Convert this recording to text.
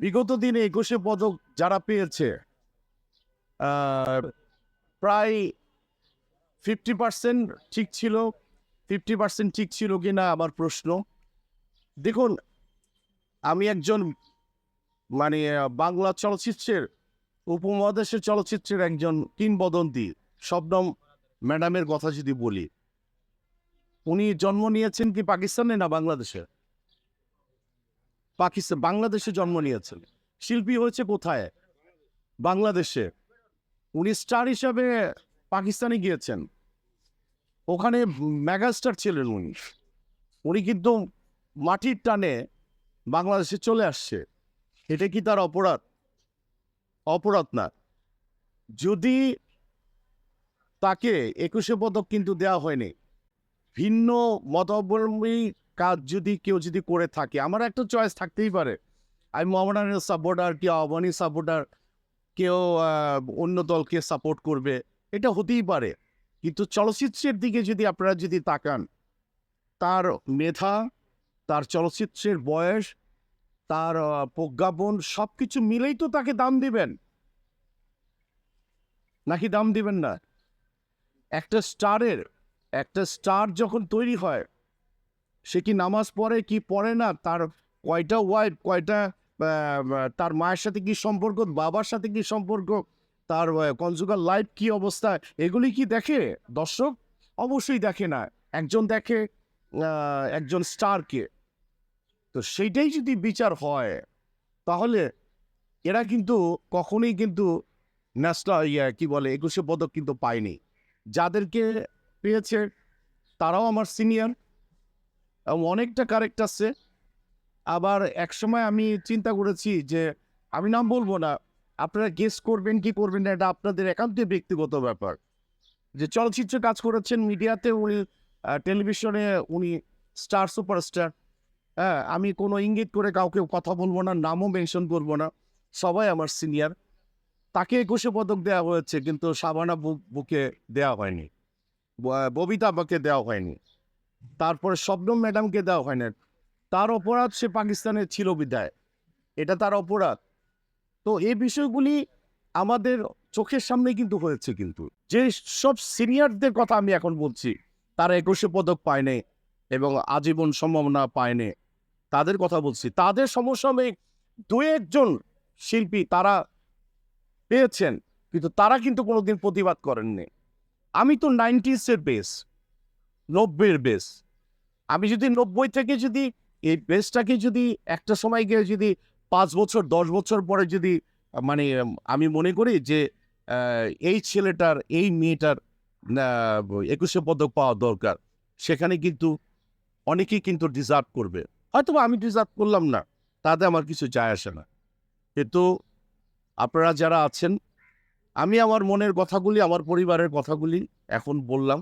বিগত দিনে একুশে পদক যারা পেয়েছে প্রায় ফিফটি পার্সেন্ট ঠিক ছিল ফিফটি পার্সেন্ট ঠিক ছিল কি না আমার প্রশ্ন। দেখুন, আমি একজন মানে বাংলা চলচ্চিত্রের উপমহাদেশের চলচ্চিত্রের একজন কিংবদন্তি, শবনম ম্যাডামের কথা যদি বলি, উনি জন্ম নিয়েছেন কি পাকিস্তানে না বাংলাদেশে? পাকিস্তান, বাংলাদেশে জন্ম নিয়েছেন। শিল্পী হয়েছে কোথায়? বাংলাদেশে। উনি স্টার হিসাবে পাকিস্তানে গিয়েছেন। ওখানে মেগাস্টার ছিলেন উনি। উনি কিন্তু মাটির টানে বাংলাদেশে চলে আসছে। এটা কি তার অপরাধ? অপরাধ না। যদি তাকে একুশে পদক কিন্তু দেওয়া হয়নি, ভিন্ন মতাবলম্বী কাজ যদি কেউ যদি করে থাকে, আমার একটা চয়েস থাকতেই পারে। আমি মোহামেডানের সাপোর্টার কেউ আহ্বানী সাপোর্টার কেউ অন্য দলকে সাপোর্ট করবে, এটা হতেই পারে। কিন্তু চলচ্চিত্রের দিকে যদি আপনারা যদি তাকান, তার মেধা, তার চলচ্চিত্রের বয়স, তার প্রজ্ঞাপন সব কিছু মিলেই তো তাকে দাম দিবেন। নাকি দাম দিবেন না? একটা স্টারের, একটা স্টার যখন তৈরি হয় সে কি নামাজ পড়ে, কি পড়ে না? তার কয়টা ওয়াইফ কয়টা তার মায়ের সাথে কি সম্পর্ক, বাবার সাথে কি সম্পর্ক, তার কনজুগাল লাইফ কি অবস্থা, এগুলি কি দেখে? দর্শক, অবশ্যই দেখে না। একজন দেখে একজন স্টারকে তো সেইটাই যদি বিচার হয়, তাহলে এরা কিন্তু কখনোই কিন্তু ন্যাশনাল ইয়ে কি বলে, একুশে পদক কিন্তু পায়নি। যাদেরকে পেয়েছে, তারাও আমার সিনিয়র অনেকটা কারেক্ট আছে। আবার একসময় আমি চিন্তা করেছি যে, আমি নাম বলব না, আপনারা গেস করবেন কি করবেন না, এটা আপনাদের একান্ত ব্যক্তিগত ব্যাপার। যে চলচ্চিত্রে কাজ করেছেন মিডিয়াতে উনি টেলিভিশনে উনি স্টার সুপারস্টার হ্যাঁ আমি কোনো ইঙ্গিত করে কাউকে কথা বলব না, নামও মেনশন করব না, সবাই আমার সিনিয়র তাকে একুশে পদক দেওয়া হয়েছে, কিন্তু সাবানা বুক দেওয়া হয়নি। ববিতা বাকে দেওয়া হয়নি। তারপরে শবনম ম্যাডামকে দেওয়া হয় না। তার অপরাধ সে পাকিস্তানে ছিল বিদায় এটা তার অপরাধ। তো এই বিষয়গুলি আমাদের চোখের সামনে কিন্তু হয়েছে কিন্তু। যে সব সিনিয়রদের কথা আমি এখন বলছি, তারা একুশে পদক পায়নি এবং আজীবন সম্ভাবনা পায়নি তাদের কথা বলছি। তাদের সমসাময়িক দু একজন শিল্পী তারা পেয়েছেন, কিন্তু তারা কিন্তু কোনোদিন প্রতিবাদ করেননি। আমি তো নাইনটিসের বেস নব্বইয়ের বেস আমি যদি নব্বই থেকে যদি এই বেসটাকে যদি একটা সময় গিয়ে যদি পাঁচ বছর, দশ বছর পরে যদি মানে আমি মনে করি যে এই ছেলেটার, এই মেয়েটার একুশে পদক পাওয়া দরকার। সেখানে কিন্তু অনেকেই কিন্তু ডিজার্ভ করবে। হয়তো আমি ডিজার্ভ করলাম না, তাতে আমার কিছু যায় আসে না। কিন্তু আপনারা যারা আছেন, আমি আমার মনের কথাগুলি, আমার পরিবারের কথাগুলি এখন বললাম।